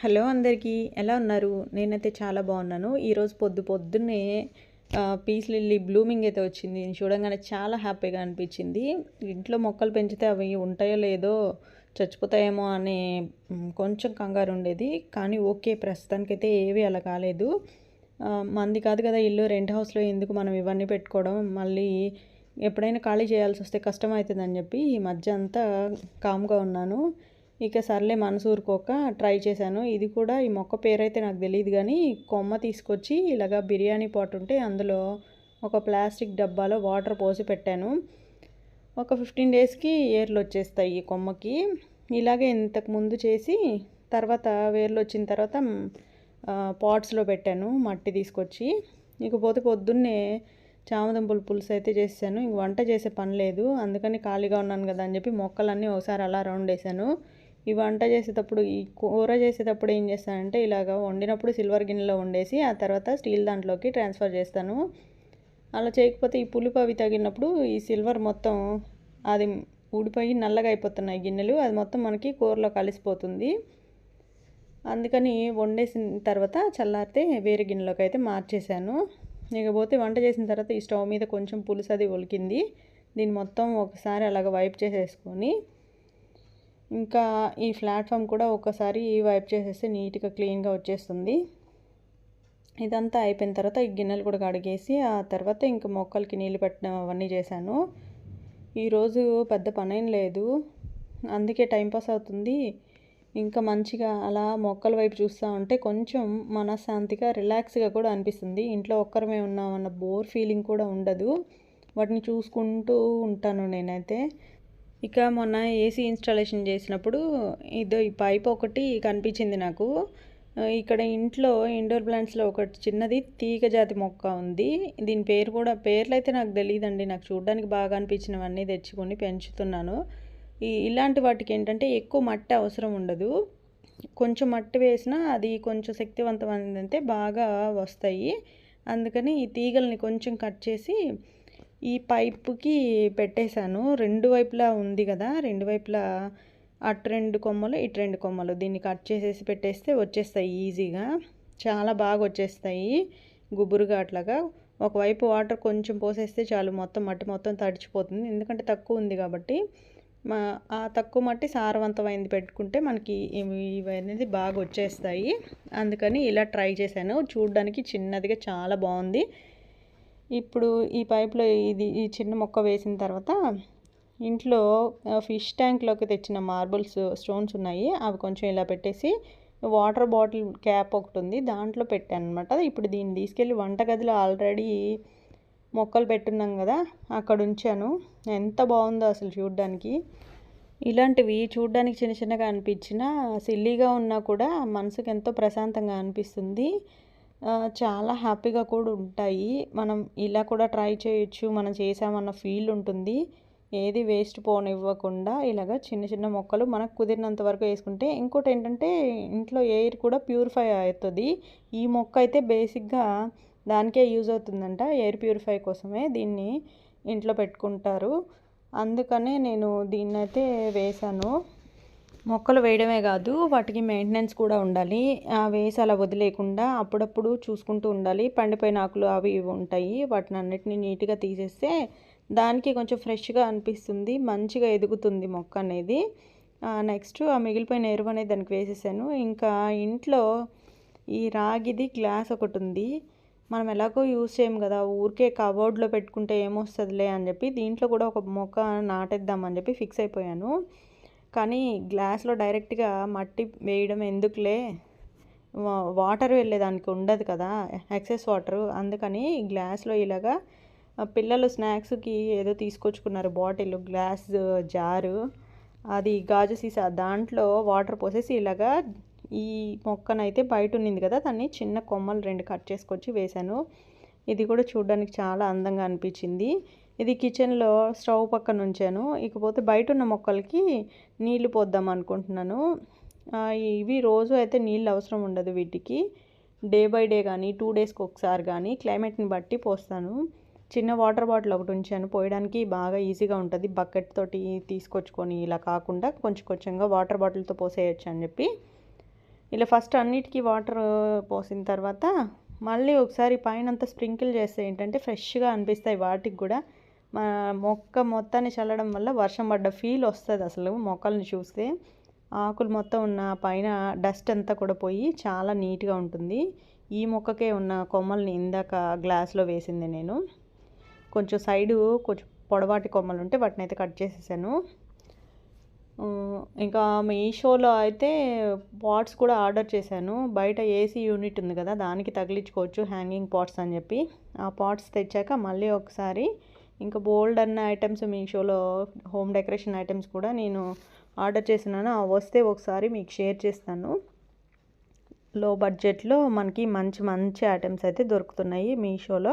Hello అందరికీ ఎలా ఉన్నారు? నేనైతే చాలా బాగున్నాను. ఈరోజు పొద్దు పొద్దున్నే పీస్ లిల్లీ బ్లూమింగ్ అయితే వచ్చింది. చూడంగానే చాలా హ్యాపీగా అనిపించింది. ఇంట్లో మొక్కలు పెంచితే అవి ఉంటాయో లేదో చచ్చిపోతాయేమో అనే కొంచెం కంగారు ఉండేది. కానీ ఓకే ప్రస్తుతానికైతే ఏవి అలా కాలేదు. మంది కాదు కదా ఇల్లు రెంట్ హౌస్లో ఎందుకు మనం ఇవన్నీ పెట్టుకోవడం? మళ్ళీ ఎప్పుడైనా ఖాళీ చేయాల్సి వస్తే కష్టమవుతుందని చెప్పి ఈ మధ్య అంతా కామ్గా ఉన్నాను. ఇక సర్లే మనసూరుకోక ట్రై చేశాను. ఇది కూడా ఈ మొక్క పేరైతే నాకు తెలియదు కానీ కొమ్మ తీసుకొచ్చి ఇలాగా బిర్యానీ పాట్ ఉంటే అందులో ఒక ప్లాస్టిక్ డబ్బాలో వాటర్ పోసి పెట్టాను. ఒక ఫిఫ్టీన్ డేస్కి ఏర్లు వచ్చేస్తాయి ఈ కొమ్మకి. ఇలాగే ఇంతకు ముందు చేసి తర్వాత వేర్లు వచ్చిన తర్వాత పాట్స్లో పెట్టాను మట్టి తీసుకొచ్చి. ఇకపోతే పొద్దున్నే చామదుంపల పులుసు అయితే చేసాను ఇంక వంట చేసే పని లేదు. అందుకని ఖాళీగా ఉన్నాను కదా అని చెప్పి మొక్కలన్నీ ఒకసారి అలా రౌండ్ వేసాను. ఈ వంట చేసేటప్పుడు ఈ కూర చేసేటప్పుడు ఏం చేస్తానంటే ఇలాగ వండినప్పుడు సిల్వర్ గిన్నెలో వండేసి ఆ తర్వాత స్టీల్ దాంట్లోకి ట్రాన్స్ఫర్ చేస్తాను. అలా చేయకపోతే ఈ పులుపు అవి తగిలినప్పుడు ఈ సిల్వర్ మొత్తం అది ఊడిపోయి నల్లగా అయిపోతున్నాయి గిన్నెలు. అది మొత్తం మనకి కూరలో కలిసిపోతుంది. అందుకని వండేసిన తర్వాత చల్లారితే వేరే గిన్నెలోకి అయితే మార్చేశాను. ఇకపోతే వంట చేసిన తర్వాత ఈ స్టవ్ మీద కొంచెం పులుసు అది ఒలికింది దీన్ని మొత్తం ఒకసారి అలాగ వైప్ చేసేసుకొని ఇంకా ఈ ప్లాట్ఫామ్ కూడా ఒకసారి వైప్ చేసేస్తే నీట్గా క్లీన్గా వచ్చేస్తుంది. ఇదంతా అయిపోయిన తర్వాత ఈ గిన్నెలు కూడా కడిగేసి ఆ తర్వాత ఇంకా మొక్కలకి నీళ్ళు పెట్టడం అవన్నీ చేశాను. ఈరోజు పెద్ద పనేం లేదు. అందుకే టైంపాస్ అవుతుంది. ఇంకా మంచిగా అలా మొక్కల వైపు చూస్తూ ఉంటే కొంచెం మనశ్శాంతిగా రిలాక్స్గా కూడా అనిపిస్తుంది. ఇంట్లో ఒక్కరమే ఉన్నామన్న బోర్ ఫీలింగ్ కూడా ఉండదు. వాటిని చూసుకుంటూ ఉంటాను నేనైతే. ఇక మొన్న ఏసీ ఇన్స్టాలేషన్ చేసినప్పుడు ఇదో ఈ పైప్ ఒకటి కనిపించింది నాకు. ఇక్కడ ఇంట్లో ఇండోర్ ప్లాంట్స్లో ఒకటి చిన్నది తీగ జాతి మొక్క ఉంది. దీని పేరు కూడా పేర్లు అయితే నాకు తెలియదండి నాకు చూడడానికి బాగా అనిపించినవన్నీ తెచ్చుకొని పెంచుతున్నాను. ఈ ఇలాంటి వాటికి ఏంటంటే ఎక్కువ మట్టి అవసరం ఉండదు. కొంచెం మట్టి వేసినా అది కొంచెం శక్తివంతమైందంటే బాగా వస్తాయి. అందుకని ఈ తీగల్ని కొంచెం కట్ చేసి ఈ పైపుకి పెట్టేశాను. రెండు వైపులా ఉంది కదా రెండు వైపులా అటు రెండు కొమ్మలు ఇటు రెండు కొమ్మలు. దీన్ని కట్ చేసేసి పెట్టేస్తే వచ్చేస్తాయి ఈజీగా. చాలా బాగా వచ్చేస్తాయి గుబురుగా అట్లాగా ఒకవైపు వాటర్ కొంచెం పోసేస్తే చాలు మొత్తం మట్టి మొత్తం తడిచిపోతుంది. ఎందుకంటే తక్కువ ఉంది కాబట్టి. మా ఆ తక్కువ మట్టి సారవంతమైంది పెట్టుకుంటే మనకి ఇవనేది అనేది బాగా వచ్చేస్తాయి. అందుకని ఇలా ట్రై చేశాను. చూడడానికి చిన్నదిగా చాలా బాగుంది. ఇప్పుడు ఈ పైప్లో ఇది ఈ చిన్న మొక్క వేసిన తర్వాత ఇంట్లో ఫిష్ ట్యాంక్లోకి తెచ్చిన మార్బుల్స్ స్టోన్స్ ఉన్నాయి. అవి కొంచెం ఇలా పెట్టేసి వాటర్ బాటిల్ క్యాప్ ఒకటి ఉంది. దాంట్లో పెట్టాను అనమాట ఇప్పుడు దీన్ని తీసుకెళ్ళి వంటగదిలో ఆల్రెడీ మొక్కలు పెట్టున్నాం కదా అక్కడ ఉంచాను. ఎంత బాగుందో అసలు చూడడానికి. ఇలాంటివి చూడ్డానికి చిన్న చిన్నగా అనిపించినా సిల్లీగా ఉన్నా కూడా మనసుకు ఎంతో ప్రశాంతంగా అనిపిస్తుంది. చాలా హ్యాపీగా కూడా ఉంటాయి. మనం ఇలా కూడా ట్రై చేయొచ్చు మనం చేసామన్న ఫీల్ ఉంటుంది. ఏది వేస్ట్ పోనివ్వకుండా ఇలాగ చిన్న చిన్న మొక్కలు మనకు కుదిరినంత వరకు వేసుకుంటే ఇంకోటి ఏంటంటే ఇంట్లో ఎయిర్ కూడా ప్యూరిఫై అవుతుంది. ఈ మొక్క అయితే బేసిక్గా దానికే యూజ్ అవుతుందంట ఎయిర్ ప్యూరిఫై కోసమే దీన్ని ఇంట్లో పెట్టుకుంటారు. అందుకనే నేను దీన్నైతే వేశాను. మొక్కలు వేయడమే కాదు వాటికి మెయింటెనెన్స్ కూడా ఉండాలి. ఆ వేసి అలా వదిలేయకుండా అప్పుడప్పుడు చూసుకుంటూ ఉండాలి. పండిపోయిన ఆకులు అవి ఇవి ఉంటాయి. వాటిని అన్నిటిని నీట్గా తీసేస్తే దానికి కొంచెం ఫ్రెష్గా అనిపిస్తుంది. మంచిగా ఎదుగుతుంది మొక్క అనేది. నెక్స్ట్ ఆ మిగిలిపోయిన ఎరువు అనేది దానికి వేసేసాను. ఇంకా ఇంట్లో ఈ రాగిది గ్లాస్ ఒకటి ఉంది. మనం ఎలాగో యూజ్ చేయం కదా ఊరికే కబోర్డ్లో పెట్టుకుంటే ఏమొస్తుందిలే అని చెప్పి దీంట్లో కూడా ఒక మొక్క నాటేద్దామని చెప్పి ఫిక్స్ అయిపోయాను. కానీ గ్లాస్లో డైరెక్ట్గా మట్టి వేయడం ఎందుకులే? వా- వాటర్ వెళ్ళేదానికి ఉండదు కదా ఎక్సెస్ వాటర్. అందుకని గ్లాస్లో ఇలాగా పిల్లలు స్నాక్స్కి ఏదో తీసుకొచ్చుకున్నారు బాటిల్ గ్లాస్ జారు. అది గాజు సీసా దాంట్లో వాటర్ పోసేసి ఇలాగా ఈ మొక్కనైతే బయట ఉన్నింది కదా దాన్ని చిన్న కొమ్మలు రెండు కట్ చేసుకొచ్చి వేశాను. ఇది కూడా చూడడానికి చాలా అందంగా అనిపించింది. ఇది కిచెన్లో స్టవ్ పక్కన ఉంచాను. ఇకపోతే బయట ఉన్న మొక్కలకి నీళ్ళు పోద్దాం అనుకుంటున్నాను. ఇవి రోజు అయితే నీళ్ళు అవసరం ఉండదు వీటికి. డే బై డే కానీ టూ డేస్కి ఒకసారి కానీ క్లైమేట్ని బట్టి పోస్తాను. చిన్న వాటర్ బాటిల్ ఒకటి ఉంచాను. పోయడానికి బాగా ఈజీగా ఉంటుంది. బకెట్ తోటి తీసుకొచ్చుకొని ఇలా కాకుండా కొంచెం కొంచెంగా వాటర్ బాటిల్తో పోసేయచ్చు అని చెప్పి. ఇలా ఫస్ట్ అన్నిటికీ వాటర్ పోసిన తర్వాత మళ్ళీ ఒకసారి పైన అంతా స్ప్రింకిల్ చేస్తే ఏంటంటే ఫ్రెష్గా అనిపిస్తాయి వాటికి కూడా. మొక్క మొత్తాన్ని చల్లడం వల్ల వర్షం పడ్డ ఫీల్ వస్తుంది అసలు మొక్కల్ని చూస్తే. ఆకులు మొత్తం ఉన్న పైన డస్ట్ అంతా కూడా పోయి చాలా నీట్గా ఉంటుంది. ఈ మొక్కకే ఉన్న కొమ్మల్ని ఇందాక గ్లాస్లో వేసింది నేను. కొంచెం సైడు కొంచెం పొడవాటి కొమ్మలు ఉంటే వాటిని అయితే కట్ చేసేసాను. ఇంకా మీషోలో అయితే పాట్స్ కూడా ఆర్డర్ చేశాను. బయట ఏసీ యూనిట్ ఉంది కదా దానికి తగిలించుకోవచ్చు హ్యాంగింగ్ పాట్స్ అని చెప్పి. ఆ పాట్స్ తెచ్చాక మళ్ళీ ఒకసారి ఇంకా బోల్డ్ అన్న ఐటమ్స్ మీషోలో హోమ్ డెకరేషన్ ఐటమ్స్ కూడా నేను ఆర్డర్ చేసినాను అవి వస్తే ఒకసారి మీకు షేర్ చేస్తాను. లో బడ్జెట్లో మనకి మంచి మంచి ఐటమ్స్ అయితే దొరుకుతున్నాయి మీషోలో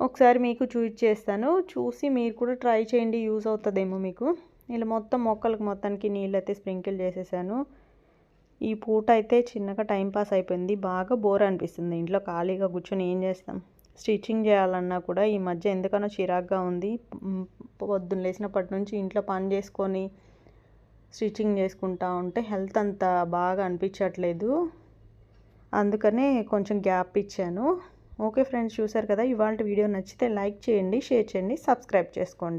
ఒకసారి మీకు చూజ్ చేస్తాను. చూసి మీరు కూడా ట్రై చేయండి. యూజ్ అవుతుందేమో మీకు. ఇలా మొత్తం మొక్కలకు మొత్తానికి నీళ్ళు అయితే స్ప్రింకిల్ చేసేసాను. ఈ పూట అయితే చిన్నగా టైం పాస్ అయిపోయింది. బాగా బోర్ అనిపిస్తుంది. ఇంట్లో ఖాళీగా కూర్చొని ఏం చేస్తాం? స్టిచ్చింగ్ చేయాలన్నా కూడా ఈ మధ్య ఎందుకనో చిరాగ్గా ఉంది. పొద్దున్న లేచినప్పటి నుంచి ఇంట్లో పని చేసుకొని స్టిచ్చింగ్ చేసుకుంటా ఉంటే హెల్త్ అంత బాగా అనిపించట్లేదు. అందుకనే కొంచెం గ్యాప్ ఇచ్చాను. ఓకే ఫ్రెండ్స్ చూసారు కదా? ఇవాళ వీడియో నచ్చితే లైక్ చేయండి షేర్ చేయండి సబ్స్క్రైబ్ చేసుకోండి.